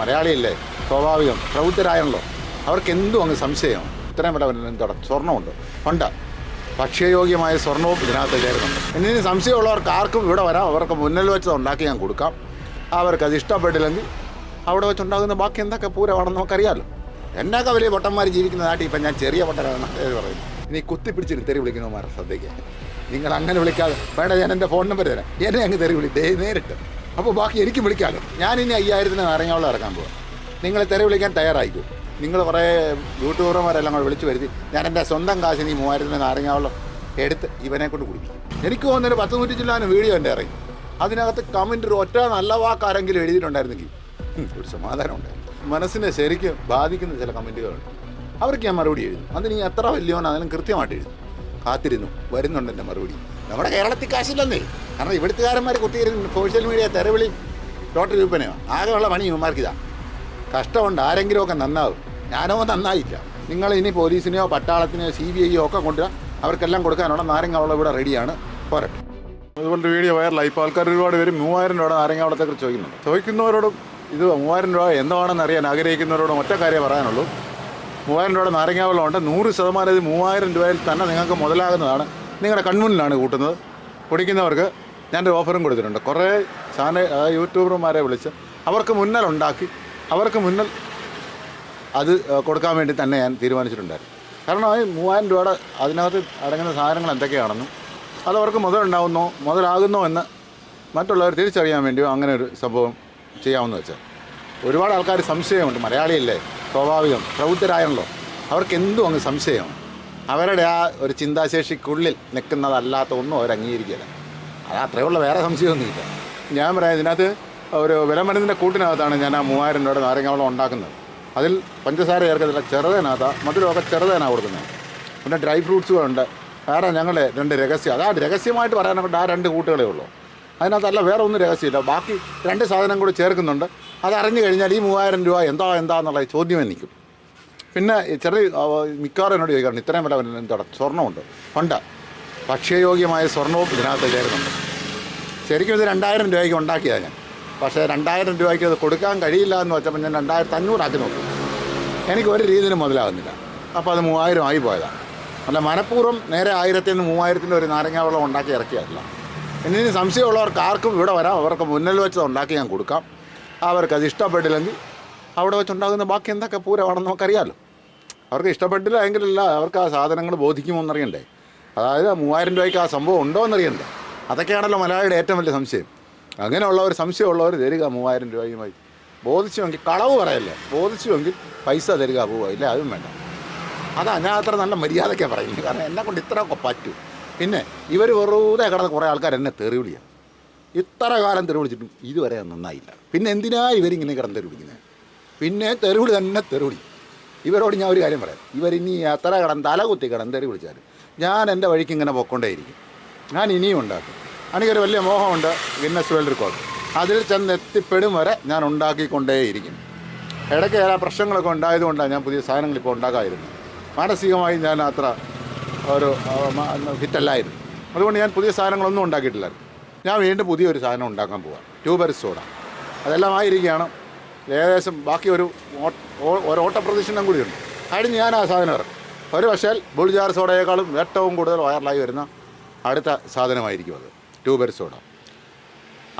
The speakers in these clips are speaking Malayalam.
മലയാളിയല്ലേ? സ്വാഭാവികം. പ്രബുദ്ധരായണല്ലോ. അവർക്ക് എന്തും അങ്ങ് സംശയം. ഇത്രയും വില എന്താണ് സ്വർണമുണ്ട് ഉണ്ട്. ഭക്ഷ്യയോഗ്യമായ സ്വർണവും ഇതിനകത്ത് ചേരുന്നുണ്ട് ഇനി സംശയമുള്ളവർക്ക് ആർക്കും ഇവിടെ വരാം. അവർക്ക് മുന്നിൽ വെച്ച് ഉണ്ടാക്കി ഞാൻ കൊടുക്കാം. അവർക്ക് അത് ഇഷ്ടപ്പെട്ടില്ലെങ്കിൽ അവിടെ വെച്ചുണ്ടാകുന്ന ബാക്കി എന്തൊക്കെ പൂരമാണെന്ന് നമുക്കറിയാമല്ലോ എന്നൊക്കെ വലിയ പൊട്ടന്മാർ ജീവിക്കുന്ന നാട്ടിൽ ഇപ്പം ഞാൻ ചെറിയ പൊട്ടനാണ് പറയുന്നത് പറയുന്നു. ഇനി കുത്തിപ്പിടിച്ചിട്ട് തെറി വിളിക്കുന്നവന്മാരെ ശ്രദ്ധിക്കുക. നിങ്ങൾ അങ്ങനെ വിളിക്കാതെ വേണ്ട ഞാൻ എന്റെ ഫോൺ നമ്പർ തരാം. എന്നെ അങ്ങ് തെറി വിളി. നേരിട്ട്. അപ്പോൾ ബാക്കി എനിക്ക് വിളിക്കാമല്ലോ ഞാൻ ഇനി അയ്യായിരത്തിന് നാരങ്ങാവെള്ളം ഇറക്കാൻ പോവാം. നിങ്ങൾ തെര വിളിക്കാൻ തയ്യാറായിക്കും നിങ്ങൾ കുറേ യൂട്യൂബർമാരെല്ലാം കൂടെ വിളിച്ചു വരുത്തി ഞാൻ എന്റെ സ്വന്തം കാശിന് ഈ മൂവായിരത്തിന് നാരങ്ങാവെള്ളം എടുത്ത് ഇവനെ കൊണ്ട് കുടിക്കും എനിക്ക് തോന്നുന്നൊരു പത്ത് നൂറ്റി ചില്ലാനും വീഡിയോ എന്റെ ഇറങ്ങി. അതിനകത്ത് കമന്റ് ഒരു ഒറ്റ നല്ല വാക്കാരെങ്കിലും എഴുതിയിട്ടുണ്ടായിരുന്നെങ്കിൽ ഒരു സമാധാനം ഉണ്ടായിരുന്നു. മനസ്സിനെ ശരിക്കും ബാധിക്കുന്ന ചില കമന്റുകളുണ്ട്. അവർക്ക് ഞാൻ മറുപടി എഴുതും. അതിന് എത്ര വലിയവനാണെങ്കിലും കൃത്യമായിട്ട് എഴുതും. കാത്തിരുന്നു. വരുന്നുണ്ട് എന്റെ മറുപടി. നമ്മുടെ കേരളത്തിൽ കാശില്ലെന്നേ. കാരണം ഇവിടുത്തുകാരന്മാർ കുത്തിയിരുന്നു സോഷ്യൽ മീഡിയ തെരവിളി ടോട്ടൽ രൂപനെയോ ആകെയുള്ള പണി ഇവന്മാർക്കിതാ. കഷ്ടമുണ്ട് ആരെങ്കിലുമൊക്കെ നന്നാവും. ഞാനോ നന്നായില്ല. നിങ്ങൾ ഇനി പോലീസിനെയോ പട്ടാളത്തിനെയോ സി ബി ഐയോ ഒക്കെ കൊണ്ടുവരാം. അവർക്കെല്ലാം കൊടുക്കാനുള്ള നാരങ്ങാവളം ഇവിടെ റെഡിയാണ്. പോരട്ടെ. അതുപോലെ വീഡിയോ വൈറലായി. ഇപ്പോൾ ആൾക്കാർ ഒരുപാട് പേര് മൂവായിരം രൂപയുടെ നാരങ്ങാവളത്തെക്കുറിച്ച് ചോദിക്കുന്നുണ്ട്. ചോദിക്കുന്നവരോടും ഇത് മൂവായിരം രൂപ എന്താണെന്ന് അറിയാൻ ആഗ്രഹിക്കുന്നവരോടും ഒറ്റ കാര്യം പറയാനുള്ളൂ. മൂവായിരം രൂപയുടെ നാരങ്ങാവെള്ളം ഉണ്ട് നൂറ് ശതമാനം ഇത് മൂവായിരം രൂപയിൽ തന്നെ നിങ്ങൾക്ക് മുതലാകുന്നതാണ്. നിങ്ങളുടെ കൺമുന്നിലാണ് കൂട്ടുന്നത്. കുടിക്കുന്നവർക്ക് ഞാനൊരു ഓഫറും കൊടുത്തിട്ടുണ്ട്. കുറേ ചാനൽ യൂട്യൂബർമാരെ വിളിച്ച് അവർക്ക് മുന്നൽ ഉണ്ടാക്കി അവർക്ക് മുന്നൽ അത് കൊടുക്കാൻ വേണ്ടി തന്നെ ഞാൻ തീരുമാനിച്ചിട്ടുണ്ടായിരുന്നു. കാരണം ഈ മൂവായിരം രൂപയുടെ അതിനകത്ത് അടങ്ങുന്ന സാധനങ്ങൾ എന്തൊക്കെയാണെന്നും അത് അവർക്ക് മുതലുണ്ടാകുന്നോ മുതലാകുന്നോ എന്ന് മറ്റുള്ളവർ തിരിച്ചറിയാൻ വേണ്ടിയോ അങ്ങനെ ഒരു സംഭവം ചെയ്യാമെന്ന് വെച്ചാൽ. ഒരുപാട് ആൾക്കാർ സംശയമുണ്ട്. മലയാളിയല്ലേ? സ്വാഭാവികം. പ്രബുദ്ധരായണല്ലോ. അവർക്ക് എന്തും അങ്ങ് സംശയം അവരുടെ ആ ഒരു ചിന്താശേഷിക്കുള്ളിൽ നിൽക്കുന്നതല്ലാത്ത ഒന്നും അവർ അംഗീകരിക്കില്ല അത് അത്രയുള്ള വേറെ സംശയമൊന്നുമില്ല. ഞാൻ പറയാം ഇതിനകത്ത് ഒരു വിലമരുന്നിന്റെ കൂട്ടിനകത്താണ് ഞാൻ ആ മൂവായിരം രൂപയുടെ നാരങ്ങാവളം ഉണ്ടാക്കുന്നത്. അതിൽ പഞ്ചസാര ചേർക്കത്തില്ല ചെറുതേനകത്താണ് മധുരമൊക്കെ ചെറുതേനാണ് കൊടുക്കുന്നത്. പിന്നെ ഡ്രൈ ഫ്രൂട്ട്സുകളുണ്ട് വേറെ ഞങ്ങളുടെ രണ്ട് രഹസ്യം അതാ രഹസ്യമായിട്ട് പറയാനുണ്ട് ആ രണ്ട് കൂട്ടുകളേ ഉള്ളൂ. അതിനകത്തല്ല വേറെ ഒന്നും രഹസ്യമില്ല. ബാക്കി രണ്ട് സാധനം കൂടി ചേർക്കുന്നുണ്ട്. അത് അറിഞ്ഞു കഴിഞ്ഞാൽ ഈ മൂവായിരം രൂപ എന്താ എന്താ എന്നുള്ള ചോദ്യമേ നിൽക്കും പിന്നെ ചെറിയ മിക്കവാറും എന്നോട് ചോദിക്കാറുണ്ട് ഇത്രയും വില എന്താണ് എന്താ സ്വർണമുണ്ട് ഉണ്ട്. ഭക്ഷ്യയോഗ്യമായ സ്വർണവും ഇതിനകത്ത് ചേരുന്നുണ്ട് ശരിക്കും ഇത് രണ്ടായിരം രൂപയ്ക്ക് ഉണ്ടാക്കിയതാണ് ഞാൻ. പക്ഷേ രണ്ടായിരം രൂപയ്ക്ക് അത് കൊടുക്കാൻ കഴിയില്ല എന്ന് വെച്ചപ്പോൾ ഞാൻ രണ്ടായിരത്തി അഞ്ഞൂറാക്കി നോക്കി. എനിക്ക് ഒരു രീതിയിലും മുതലാകുന്നില്ല അപ്പോൾ അത് മൂവായിരം ആയി പോയതാണ് അല്ല മനഃപൂർവം നേരെ ആയിരത്തിൽ നിന്ന് മൂവായിരത്തിന്റെ ഒരു നാരങ്ങാവെള്ളം ഉണ്ടാക്കി ഇറക്കിയതല്ല. ഇനി സംശയമുള്ളവർക്ക് ആർക്കും ഇവിടെ വരാം. അവർക്ക് മുന്നിൽ വെച്ച് ഉണ്ടാക്കി ഞാൻ കൊടുക്കാം. അവർക്കത് ഇഷ്ടപ്പെട്ടില്ലെങ്കിൽ അവിടെ വെച്ചുണ്ടാകുന്ന ബാക്കി എന്തൊക്കെ പൂരമാണെന്ന് നമുക്കറിയാമല്ലോ. അവർക്ക് ഇഷ്ടപ്പെട്ടില്ല എങ്കിലല്ല അവർക്ക് ആ സാധനങ്ങൾ ബോധിക്കുമോ എന്നറിയണ്ടേ അതായത് ആ മൂവായിരം രൂപയ്ക്ക് ആ സംഭവം ഉണ്ടോ എന്നറിയണ്ടേ അതൊക്കെയാണല്ലോ മലയാളിയുടെ ഏറ്റവും വലിയ സംശയം. അങ്ങനെയുള്ള ഒരു സംശയമുള്ളവർ തരിക മൂവായിരം രൂപയുമായി. ബോധിച്ചുവെങ്കിൽ കളവ് പറയല്ലേ? ബോധിച്ചുവെങ്കിൽ പൈസ തരിക പോവുക. ഇല്ല അതും വേണ്ട. അതാ ഞാൻ അത്ര നല്ല മര്യാദയ്ക്കാണ് പറയുന്നത്. കാരണം എന്നെ കൊണ്ട് ഇത്രയൊക്കെ പറ്റും. പിന്നെ ഇവർ വെറുതെ കിടന്ന് കുറേ ആൾക്കാർ എന്നെ തെറി വിളിയാണ്. ഇത്ര കാലം തെറി വിളിച്ചിട്ടും ഇതുവരെ നന്നായില്ല. പിന്നെ എന്തിനാ ഇവരിങ്ങനെ കിടന്ന് തെറി വിളിക്കുന്നത് പിന്നെ തെറി വിളി തന്നെ തെറിവിളി ഇവരോട് ഞാൻ ഒരു കാര്യം പറയാം. ഇവരിനി എത്ര കടം തല കുത്തി കടം തെറി വിളിച്ചാലും ഞാൻ എന്റെ വഴിക്ക് ഇങ്ങനെ പൊക്കൊണ്ടേയിരിക്കും ഞാൻ ഇനിയും ഉണ്ടാക്കും. എനിക്കൊരു വലിയ മോഹമുണ്ട് ഗിന്നസ് വേൾഡ് റെക്കോർഡ്. അതിൽ ചെന്ന് എത്തിപ്പെടും വരെ ഞാൻ ഉണ്ടാക്കിക്കൊണ്ടേയിരിക്കും. ഇടയ്ക്ക് ചില പ്രശ്നങ്ങളൊക്കെ ഉണ്ടായതുകൊണ്ടാണ് ഞാൻ പുതിയ സാധനങ്ങൾ ഇപ്പോൾ ഉണ്ടാക്കാതിരുന്നത്. മാനസികമായി ഞാൻ അത്ര ഒരു ഹിറ്റല്ലായിരുന്നു അതുകൊണ്ട് ഞാൻ പുതിയ സാധനങ്ങളൊന്നും ഉണ്ടാക്കിയിട്ടില്ലായിരുന്നു. ഞാൻ വീണ്ടും പുതിയൊരു സാധനം ഉണ്ടാക്കാൻ പോവാം. ട്യൂബർ സോഡ അതെല്ലാം ആയിരിക്കുകയാണ്. ഏകദേശം ബാക്കി ഒരു ഒരു ഓട്ടപ്രദക്ഷിണം കൂടിയുണ്ട് അതിന് ഞാൻ ആ സാധനം ഇറക്കും. ഒരു പക്ഷേ ബുൾജാർ സോഡയേക്കാളും ഏറ്റവും കൂടുതൽ വൈറലായി വരുന്ന അടുത്ത സാധനമായിരിക്കും അത്. ട്യൂബർ സോഡ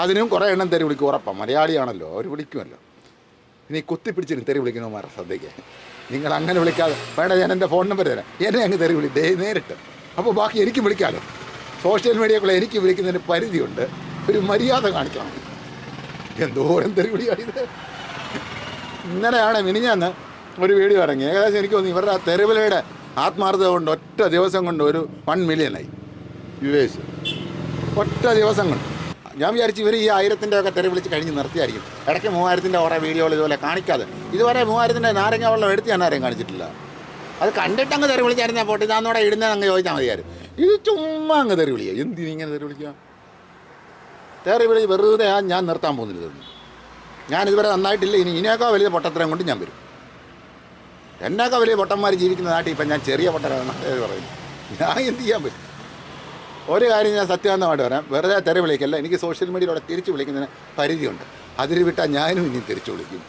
അതിനും കുറേ എണ്ണം തെറി വിളിക്കും ഉറപ്പാണ് മലയാളിയാണല്ലോ അവർ വിളിക്കുമല്ലോ. ഇനി കുത്തിപ്പിടിച്ചിട്ട് തെറി വിളിക്കുന്നവന്മാരെ ശ്രദ്ധിക്കുക നിങ്ങൾ അങ്ങനെ വിളിക്കാതെ വേണ്ട ഞാൻ എന്റെ ഫോൺ നമ്പർ തരാം. എന്നെ അങ്ങ് തെറി വിളി നേരിട്ട്. അപ്പോൾ ബാക്കി എനിക്ക് വിളിക്കാമല്ലോ സോഷ്യൽ മീഡിയക്കുള്ള എനിക്ക് വിളിക്കുന്നതിന് പരിധിയുണ്ട്. ഒരു മര്യാദ കാണിക്കണം. എന്തോരം തെറി വിളിയാണിത് ഇന്നലെയാണ് മിനിഞ്ഞാന്ന് ഒരു വീഡിയോ ഇറങ്ങി ഏകദേശം എനിക്ക് തോന്നി ഇവരുടെ തെരുവിലയുടെ ആത്മാർത്ഥത കൊണ്ട് ഒറ്റ ദിവസം കൊണ്ട് ഒരു വൺ മില്യനായി യു എസ് ഒറ്റ ദിവസം കൊണ്ട്. ഞാൻ വിചാരിച്ചു ഇവർ ഈ ആയിരത്തിന്റെ ഒക്കെ തെറി വിളിച്ച് കഴിഞ്ഞ് നിർത്തിയായിരിക്കും. ഇടയ്ക്ക് മൂവായിരത്തിന്റെ ഓരോ വീഡിയോകൾ ഇതുപോലെ കാണിക്കാതെ. ഇതുവരെ മൂവായിരത്തിന്റെ നാരങ്ങ വെള്ളം എടുത്ത് ഞാൻ ആരെയും കാണിച്ചിട്ടില്ല. അത് കണ്ടിട്ട് അങ്ങ് തെറി വിളിച്ചായിരുന്നാൽ പോട്ടെ ഇതാന്നോടെ ഇടുന്നത് അങ്ങ് ചോദിച്ചാൽ മതിയായിരുന്നു. ഇത് ചുമ്മാ അങ്ങ് തെറി വിളിക്കുക എന്തിനു ഇങ്ങനെ തെറി വിളിക്കുക തെറി വിളി വെറുതെ ഞാൻ നിർത്താൻ പോകുന്നില്ല ഇതൊന്നും. ഞാൻ ഇതുവരെ നന്നായിട്ടില്ല. ഇനി ഇതിനേക്കാൾ വലിയ പൊട്ടത്തരം കൊണ്ട് ഞാൻ വരും. എന്നേക്കാൾ വലിയ പൊട്ടന്മാർ ജീവിക്കുന്ന നാട്ടിൽ ഇപ്പം ഞാൻ ചെറിയ പൊട്ടനാണ് പറയുന്നു. ഞാൻ എന്ത് ചെയ്യാൻ പറ്റും? ഒരു കാര്യം ഞാൻ സത്യാന്തമായിട്ട് പറയാം. വെറുതെ തെറി വിളിക്കല്ല. എനിക്ക് സോഷ്യൽ മീഡിയയിലൂടെ തിരിച്ച് വിളിക്കുന്നതിന് പരിധിയുണ്ട്. അതിൽ വിട്ടാൽ ഞാനും ഇനി തിരിച്ചു വിളിക്കും.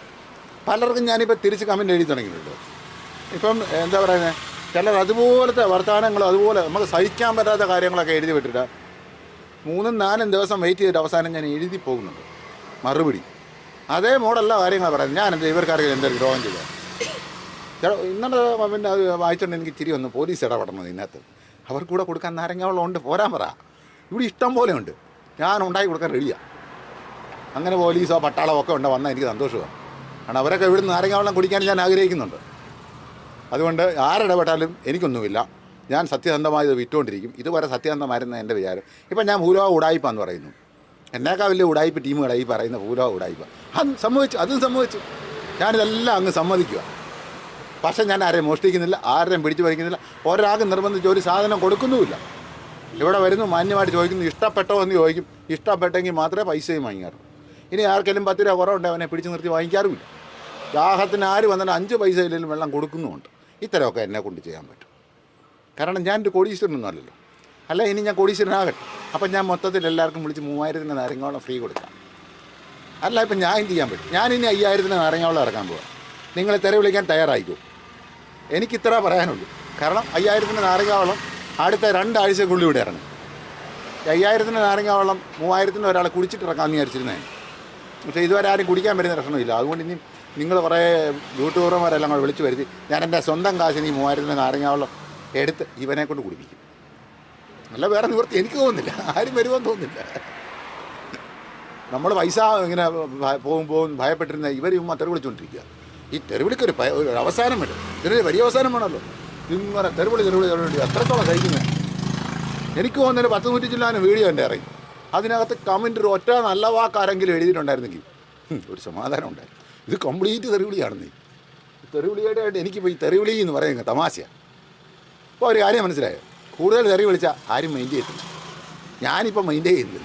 പലർക്കും ഞാനിപ്പോൾ തിരിച്ച് കമന്റ് എഴുതി തുടങ്ങിയിട്ടുണ്ട്. ഇപ്പം എന്താ പറയുന്നത് ചിലർ അതുപോലത്തെ വർത്തമാനങ്ങളും അതുപോലെ നമുക്ക് സഹിക്കാൻ പറ്റാത്ത കാര്യങ്ങളൊക്കെ എഴുതി വിട്ടിട്ട് മൂന്നും നാലും ദിവസം വെയിറ്റ് ചെയ്തിട്ട് അവസാനം ഞാൻ എഴുതി പോകുന്നുണ്ട്. മറുപടി. അതേ മോഡല്ല കാര്യങ്ങൾ പറയുന്നത്. ഞാൻ എന്താ ഇവർക്കാർക്കും എന്തൊരു ദ്രോഹം ചെയ്തത് ചേട്ടാ ഇന്നലെ പിന്നെ അത് വായിച്ചുകൊണ്ട് എനിക്ക് ചിരി വന്നു. പോലീസ് ഇടപെടണം ഇതിനകത്ത്. അവർക്ക് കൂടെ കൊടുക്കാൻ നാരങ്ങാവെള്ളം ഉണ്ട് പോരാൻ പറ. ഇവിടെ ഇഷ്ടം പോലെ ഉണ്ട്. ഞാൻ ഉണ്ടാക്കി കൊടുക്കാൻ റെഡിയാണ് അങ്ങനെ പോലീസോ പട്ടാളോ ഒക്കെ ഉണ്ടോ വന്നാൽ എനിക്ക് സന്തോഷമാണ് കാരണം അവരൊക്കെ ഇവിടുന്ന് നാരങ്ങാവെള്ളം കുടിക്കാൻ ഞാൻ ആഗ്രഹിക്കുന്നുണ്ട്. അതുകൊണ്ട് ആരിടപെട്ടാലും എനിക്കൊന്നുമില്ല. ഞാൻ സത്യസന്ധമായി ഇത് വിറ്റുകൊണ്ടിരിക്കും ഇതുവരെ സത്യസന്ധമായിരുന്ന എന്റെ വിചാരം. ഇപ്പം ഞാൻ ഭൂലോക ഉടായിപ്പാന്ന് പറയുന്നു. എന്നേക്കാൾ വലിയ ഉടായ്പ ടീമുകളാണ് ഈ പറയുന്ന പൂരോ ഉടായ്പ അത് സംഭവിച്ചു അതും സംഭവിച്ചു. ഞാനിതെല്ലാം അങ്ങ് സമ്മതിക്കുക. പക്ഷേ ഞാൻ ആരെയും മോഷ്ടിക്കുന്നില്ല ആരെയും പിടിച്ചു പറിക്കുന്നില്ല ഒരാൾക്ക് നിർബന്ധിച്ച് ഒരു സാധനം കൊടുക്കുന്നുമില്ല. ഇവിടെ വരുന്നു മാന്യമായിട്ട് ചോദിക്കുന്നു ഇഷ്ടപ്പെട്ടോ എന്ന് ചോദിക്കും. ഇഷ്ടപ്പെട്ടെങ്കിൽ മാത്രമേ പൈസയും വാങ്ങിക്കാറുള്ളൂ. ഇനി ആർക്കെങ്കിലും പത്ത് രൂപ കുറവുണ്ടെങ്കിൽ അവനെ പിടിച്ചു നിർത്തി വാങ്ങിക്കാറുമില്ല. ദാഹത്തിന് ആര് വന്നാലും അഞ്ച് പൈസ ഇല്ലെങ്കിലും വെള്ളം കൊടുക്കുന്നുമുണ്ട്. ഇത്തരമൊക്കെ എന്നെ കൊണ്ട് ചെയ്യാൻ പറ്റും. കാരണം ഞാൻ ഒരു കോടീശ്വരനൊന്നും അല്ലല്ലോ. അല്ല ഇനി ഞാൻ കോടീശ്വരനാകട്ടെ? അപ്പം ഞാൻ മൊത്തത്തിൽ എല്ലാവർക്കും വിളിച്ച് മൂവായിരത്തിന് നാരങ്ങോളം ഫ്രീ കൊടുക്കാം. അല്ല ഇപ്പം ഞാൻ എന്ത് ചെയ്യാൻ പറ്റും? ഞാൻ ഇനി അയ്യായിരത്തിന് നാരങ്ങോളം ഇറക്കാൻ പോവാം. നിങ്ങൾ തെര വിളിക്കാൻ തയ്യാറായിക്കോ? എനിക്ക് ഇത്ര പറയാനുള്ളൂ. കാരണം അയ്യായിരത്തിന് നാരങ്ങാവളം അടുത്ത രണ്ടാഴ്ചക്കുള്ളിൽ ഇവിടെ ഇറങ്ങും. അയ്യായിരത്തിന് നാരങ്ങാവളം മൂവായിരത്തിന് ഒരാളെ കുടിച്ചിട്ട് ഇറക്കാമെന്ന് വിചാരിച്ചിരുന്നേ. പക്ഷേ ഇതുവരെ ആരും കുടിക്കാൻ പറ്റുന്ന പ്രശ്നമില്ല. അതുകൊണ്ട് ഇനി നിങ്ങൾ കുറേ യൂട്യൂബർമാരെല്ലാം കൂടെ വിളിച്ചു വരുത്തി ഞാൻ എന്റെ സ്വന്തം കാശിന് ഈ മൂവായിരത്തിന് നാരങ്ങാവളം എടുത്ത് ഇവനെ കൊണ്ട് കുടിപ്പിക്കും. അല്ല വേറെ നിവൃത്തി എനിക്ക് തോന്നുന്നില്ല. ആരും വരുമെന്ന് തോന്നുന്നില്ല. നമ്മൾ പൈസ ഇങ്ങനെ പോകും പോകും ഭയപ്പെട്ടിരുന്ന ഇവർ ഇവ തെറി വിളിച്ചുകൊണ്ടിരിക്കുക ഈ തെരുവിളിക്കൊരു പ- ഒരു അവസാനം വേണം ഇതിനൊരു വലിയ അവസാനം വേണമല്ലോ. ഇങ്ങനെ തെരുവിളി തെരുവിളി തെരുവിളി അത്രത്തോളം കഴിക്കുന്നത് എനിക്ക് തോന്നുന്നതിന് പത്ത് നൂറ്റി ചില്ലാനും വീഡിയോ എന്റെ ഇറങ്ങി അതിനകത്ത് കമന്റ് ഒരു ഒറ്റ നല്ല വാക്കാരെങ്കിലും എഴുതിയിട്ടുണ്ടായിരുന്നെങ്കിൽ ഒരു സമാധാനം ഉണ്ടായിരുന്നു. ഇത് കംപ്ലീറ്റ് തെറിവിളിയാണെന്നേ തെറിവിളിയായിട്ട് എനിക്കിപ്പോൾ ഈ തെറിവിളി എന്ന് പറയുന്നത് തമാശയാണ് അപ്പോൾ ഒരു കാര്യം മനസ്സിലായോ? കൂടുതൽ തെറി വിളിച്ചാൽ ആരും മൈൻഡ് ചെയ്യത്തില്ല. ഞാനിപ്പോൾ മൈൻഡ് ചെയ്യുന്നില്ല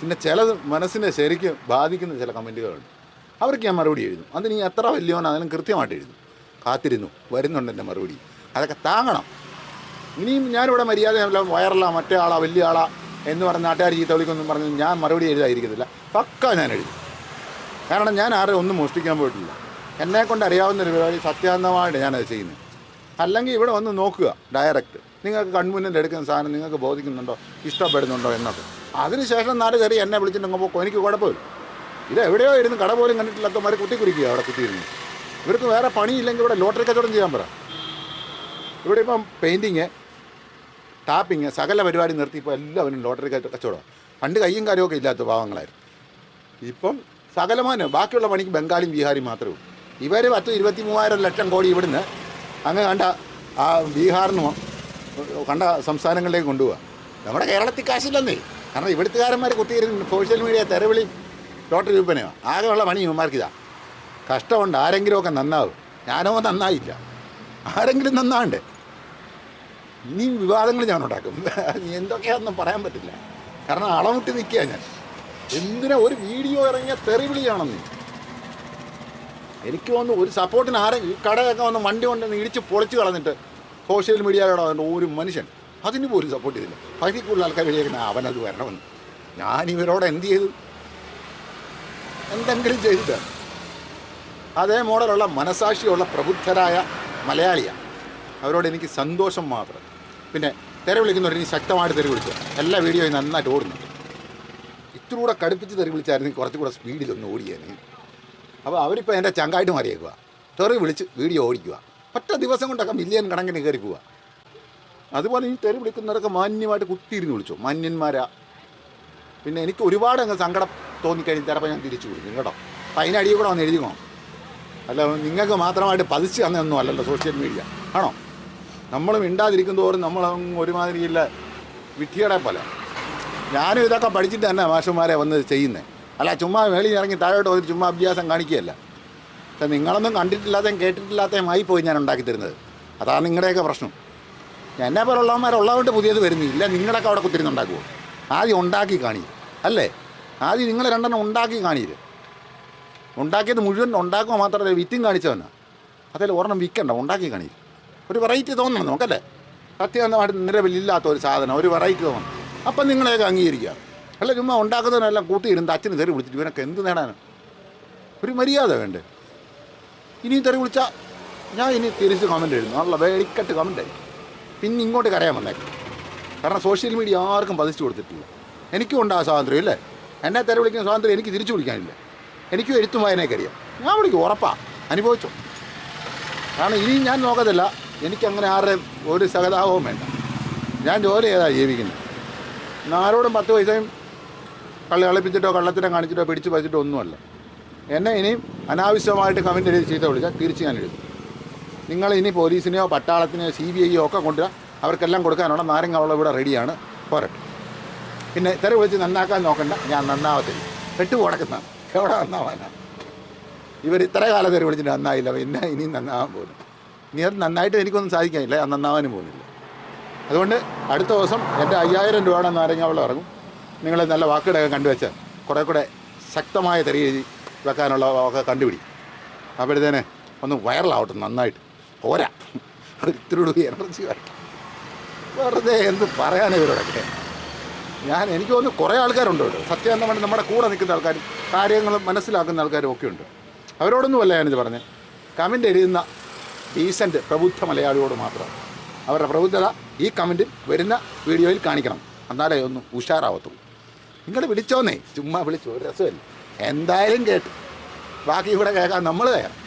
പിന്നെ ചിലത് മനസ്സിനെ ശരിക്കും ബാധിക്കുന്ന ചില കമന്റുകളുണ്ട് അവർക്ക് ഞാൻ മറുപടി എഴുതും. അത് നീ എത്ര വലിയവനാണെങ്കിലും കൃത്യമായിട്ട് എഴുതും. കാത്തിരുന്നു വരുന്നുണ്ട് എന്റെ മറുപടി. അതൊക്കെ താങ്ങണം. ഇനിയും ഞാനിവിടെ മര്യാദയല്ല വയറല്ല മറ്റേ ആളാ വലിയ ആളാ എന്ന് പറഞ്ഞ നാട്ടുകാർ ചീത്ത വിളിക്കൊന്നും പറഞ്ഞ് ഞാൻ മറുപടി എഴുതാതിരിക്കത്തില്ല. പക്ക ഞാൻ എഴുതും. കാരണം ഞാൻ ആരെ ഒന്നും മോഷ്ടിക്കാൻ പോയിട്ടില്ല. എന്നെ കൊണ്ട് അറിയാവുന്ന ഒരു പരിപാടി സത്യാന്തമായിട്ട് ഞാനത് ചെയ്യുന്നത് അല്ലെങ്കിൽ ഇവിടെ വന്ന് നോക്കുക ഡയറക്റ്റ് നിങ്ങൾക്ക് കൺമുന്നിൽ എടുക്കുന്ന സാധനം നിങ്ങൾക്ക് ബോധിക്കുന്നുണ്ടോ ഇഷ്ടപ്പെടുന്നുണ്ടോ എന്നൊക്കെ. അതിനുശേഷം നാല് കയറി എന്നെ വിളിച്ചിട്ടുണ്ടെങ്കിൽ പോകും എനിക്ക് കുഴപ്പമില്ല. ഇത് എവിടെയോ ഇരുന്ന് കട പോലും കണ്ടിട്ടില്ലാത്തമാർ കുത്തിക്കുറിക്കുക അവിടെ കുത്തിയിരുന്ന്. ഇവർക്ക് വേറെ പണിയില്ലെങ്കിൽ ഇവിടെ ലോട്ടറി കച്ചവടം ചെയ്യാൻ പറ. ഇവിടെ ഇപ്പം പെയിന്റിങ് ടാപ്പിങ് സകല പരിപാടി നിർത്തി ഇപ്പോൾ എല്ലാവരും ലോട്ടറി കച്ച- കച്ചവടം. പണ്ട് കയ്യും കാര്യമൊക്കെ ഇല്ലാത്ത പാവങ്ങളായിരുന്നു. ഇപ്പം സകലമാനം ബാക്കിയുള്ള പണിക്ക് ബംഗാളിയും ബീഹാരിയും മാത്രമേ ഉള്ളൂ. ഇവർ പത്ത് ഇരുപത്തി മൂവായിരം ലക്ഷം കോടി ഇവിടുന്ന് അങ്ങ് കണ്ട ആ ബീഹാറിന് കണ്ട സംസ്ഥാനങ്ങളിലേക്ക് കൊണ്ടുപോവുക നമ്മുടെ കേരളത്തിൽ കാശില്ലെന്നേ. കാരണം ഇവിടുത്തുകാരന്മാർ കുത്തിയിരുന്ന് സോഷ്യൽ മീഡിയ തെരവിളി ലോട്ടറി വിൽപ്പനയോ. ആകെയുള്ള പണി ഇവന്മാർക്കിതാ. കഷ്ടമുണ്ട്. ആരെങ്കിലുമൊക്കെ നന്നാവും. ഞാനോ നന്നായില്ല. ആരെങ്കിലും നന്നാണ്ടേ ഇനി വിവാദങ്ങൾ ഞാൻ ഉണ്ടാക്കും. എന്തൊക്കെയാണെന്നും പറയാൻ പറ്റില്ല. കാരണം അളമുട്ടി നിൽക്കുക ഞാൻ. എന്തിനാ ഒരു വീഡിയോ ഇറങ്ങിയ തെറിവിളിയാണെന്ന്? എനിക്ക് തോന്നുന്നു ഒരു സപ്പോർട്ടിന് ആരെ ഈ കടയൊക്കെ വന്ന് വണ്ടി കൊണ്ട് ഇടിച്ച് പൊളിച്ച് കളഞ്ഞിട്ട് സോഷ്യൽ മീഡിയയിലൂടെ വന്നിട്ട് ഒരു മനുഷ്യൻ അതിന് പോലും സപ്പോർട്ട് ചെയ്തില്ല. പകുതി കൂടുതൽ ആൾക്കാർ വിചാരിക്കുന്ന അവനത് വരണമെന്ന്. ഞാൻ ഇവരോട് എന്ത് ചെയ്തു? എന്തെങ്കിലും ചെയ്തിട്ട് അതേ മോഡലുള്ള മനസാക്ഷിയുള്ള പ്രബുദ്ധരായ മലയാളിയാണ് അവരോട് എനിക്ക് സന്തോഷം മാത്രം. പിന്നെ തെര വിളിക്കുന്നവർ ഇനി ശക്തമായിട്ട് തെറി വിളിച്ചു എല്ലാ വീഡിയോയും നന്നായിട്ട് ഓടുന്നുണ്ട്. ഇത്തിലൂടെ കടുപ്പിച്ച് തെറി വിളിച്ചായിരുന്നു കുറച്ചുകൂടെ സ്പീഡിലൊന്ന് ഓടിയേനെ. അപ്പോൾ അവരിപ്പോൾ എന്റെ ചങ്കായിട്ട് മാറിയേക്കുക തെറി വിളിച്ച് വീഡിയോ ഓടിക്കുക ഒറ്റ ദിവസം കൊണ്ടൊക്കെ മില്യൺ കണക്കിന് കയറി പോവുക അതുപോലെ ഈ തെറി വിളിക്കുന്നവരൊക്കെ മാന്യമായിട്ട് കുത്തിയിരുന്ന് വിളിച്ചു. മാന്യന്മാരാ. പിന്നെ എനിക്ക് ഒരുപാട് അങ്ങ് സങ്കടം തോന്നിക്കഴിഞ്ഞ് ചിലപ്പോൾ ഞാൻ തിരിച്ചു കൊടുക്കും കേട്ടോ. അപ്പം അതിനടിയിൽ കൂടെ വന്ന് എഴുതിക്കോ. അല്ല നിങ്ങൾക്ക് മാത്രമായിട്ട് പതിച്ച് തന്നൊന്നും അല്ലല്ലോ സോഷ്യൽ മീഡിയ ആണോ? നമ്മൾ മിണ്ടാതിരിക്കും തോറും നമ്മൾ ഒരുമാതിരിയില്ല വിട്ടിയുടെ പോലെ. ഞാനും ഇതൊക്കെ പഠിച്ചിട്ട് തന്നെ മാഷന്മാരെ വന്ന് ചെയ്യുന്നത് അല്ല ചുമ്മാ മേളിൽ ഇറങ്ങി താഴോട്ട് പോയി ചുമ്മാ അഭ്യാസം കാണിക്കുകയല്ല. പക്ഷെ നിങ്ങളൊന്നും കണ്ടിട്ടില്ലാത്തതും കേട്ടിട്ടില്ലാത്തതും ആയി പോയി ഞാൻ ഉണ്ടാക്കി തരുന്നത്. അതാണ് നിങ്ങളുടെയൊക്കെ പ്രശ്നം. എന്നെ പോലുള്ളവന്മാരുള്ളതുകൊണ്ട് പുതിയത് വരുന്നില്ല. നിങ്ങളൊക്കെ അവിടെ കുത്തിരുന്നുണ്ടാക്കുമോ ആദ്യം ഉണ്ടാക്കി കാണി. അല്ലേ? ആദ്യം നിങ്ങൾ രണ്ടെണ്ണം ഉണ്ടാക്കി കാണിയില്ല ഉണ്ടാക്കിയത് മുഴുവൻ ഉണ്ടാക്കുക മാത്രമല്ല വിറ്റും കാണിച്ചവനാ. അതിൽ ഒരെണ്ണം വിൽക്കണ്ട ഉണ്ടാക്കി കാണിയില്ല ഒരു വെറൈറ്റി തോന്നണം നോക്കല്ലേ സത്യസന്ധമായിട്ട് നിലവിലില്ലാത്ത ഒരു സാധനം ഒരു വെറൈറ്റി തോന്നണം. അപ്പം നിങ്ങളെയൊക്കെ അംഗീകരിക്കുക. അല്ല ചുമ്മാ ഉണ്ടാക്കുന്നതിനെല്ലാം കൂട്ടിയിരുന്ന് അച്ഛന് തെറി വിളിച്ചിട്ട് ഇവനൊക്കെ എന്ത് നേടാനാണ് ഒരു മര്യാദ വേണ്ടേ? ഇനിയും തെറി വിളിച്ചാൽ ഞാൻ ഇനി തിരിച്ച് കമന്റ് എഴുതും നല്ല വേടിക്കട്ട് കമന്റ് ആയി. പിന്നെ ഇങ്ങോട്ട് കരയാൻ വന്നേക്കും കാരണം സോഷ്യൽ മീഡിയ ആർക്കും പതിച്ചു കൊടുത്തിട്ടില്ല. എനിക്കും ഉണ്ട് ആ സ്വാതന്ത്ര്യം ഇല്ലേ എന്നെ തെറി വിളിക്കുന്ന സ്വാതന്ത്ര്യം എനിക്ക് തിരിച്ചു വിളിക്കാനില്ല. എനിക്കും എഴുത്തും വായനയൊക്കെ അറിയാം. ഞാൻ വിളിക്കും ഉറപ്പാ. അനുഭവിച്ചോ? കാരണം ഇനിയും ഞാൻ നോക്കത്തില്ല. എനിക്കങ്ങനെ ആരുടെ ഒരു സഹതാപവും വേണ്ട. ഞാൻ ജോലി ചെയ്താണ് ജീവിക്കുന്നത് ആരോടും പത്ത് പൈസയും കള്ളി കളിപ്പിച്ചിട്ടോ കള്ളത്തിനെ കാണിച്ചിട്ടോ പിടിച്ച് പറിച്ചിട്ടോ ഒന്നുമല്ല. എന്നെ ഇനിയും അനാവശ്യമായിട്ട് കമന്റ് എഴുതി ചീത്ത വിളിച്ചാൽ തിരിച്ച് ഞാൻ എഴുതും. നിങ്ങൾ ഇനി പോലീസിനെയോ പട്ടാളത്തിനെയോ സി ബി ഐയോ ഒക്കെ കൊണ്ടുവരാം. അവർക്കെല്ലാം കൊടുക്കാനുള്ള നാരങ്ങ വെള്ളം ഇവിടെ റെഡിയാണ്. പോരട്ടെ പിന്നെ തെറി വിളിച്ച് നന്നാക്കാൻ നോക്കണ്ട. ഞാൻ നന്നാവത്തില്ല പെട്ടു കൊടുക്കുന്ന എവിടെ നന്നാവാനാണ് ഇവർ ഇത്ര കാലം തെറി വിളിച്ചിട്ട് നന്നായില്ല. പിന്നെ ഇനിയും നന്നാവാൻ പോകുന്നു. ഇനി അത് നന്നായിട്ട് എനിക്കൊന്നും സാധിക്കാനില്ല. ഞാൻ നന്നാവാനും പോകുന്നില്ല. അതുകൊണ്ട് അടുത്ത ദിവസം എന്റെ അയ്യായിരം രൂപയുടെ നാരങ്ങ വെള്ളം ഇറങ്ങും. നിങ്ങൾ നല്ല വാക്കുകളൊക്കെ കണ്ടുവച്ച് കുറേ കൂടെ ശക്തമായ തെറി വെക്കാനുള്ള ഒക്കെ കണ്ടുപിടി. അപ്പോഴത്തേനെ ഒന്ന് വൈറലാവട്ടെ നന്നായിട്ട്. പോരാ. ഇത്തിരി എനർജി വരട്ടെ. വെറുതെ എന്ത് പറയാൻ ഇവരോടൊക്കെ? ഞാൻ എനിക്ക് തോന്നുന്നു കുറേ ആൾക്കാരുണ്ട് കേട്ടോ പറഞ്ഞാൽ നമ്മുടെ കൂടെ നിൽക്കുന്ന ആൾക്കാർ കാര്യങ്ങൾ മനസ്സിലാക്കുന്ന ആൾക്കാരും ഒക്കെ ഉണ്ട്. അവരോടൊന്നുമല്ല ഞാനിത് പറഞ്ഞത്. കമന്റ് എഴുതുന്ന ഡീസന്റ് പ്രബുദ്ധ മലയാളിയോട് മാത്രം. അവരുടെ പ്രബുദ്ധത ഈ കമന്റിൽ വരുന്ന വീഡിയോയിൽ കാണിക്കണം. എന്നാലേ ഒന്ന് ഉഷാറാവത്തുള്ളൂ. നിങ്ങൾ വിളിച്ചോന്നേ. ചുമ്മാ വിളിച്ചു. ഒരു രസമല്ല. എന്തായാലും കേട്ടു. ബാക്കി ഇവിടെ കേൾക്കാൻ നമ്മൾ തയ്യാറ്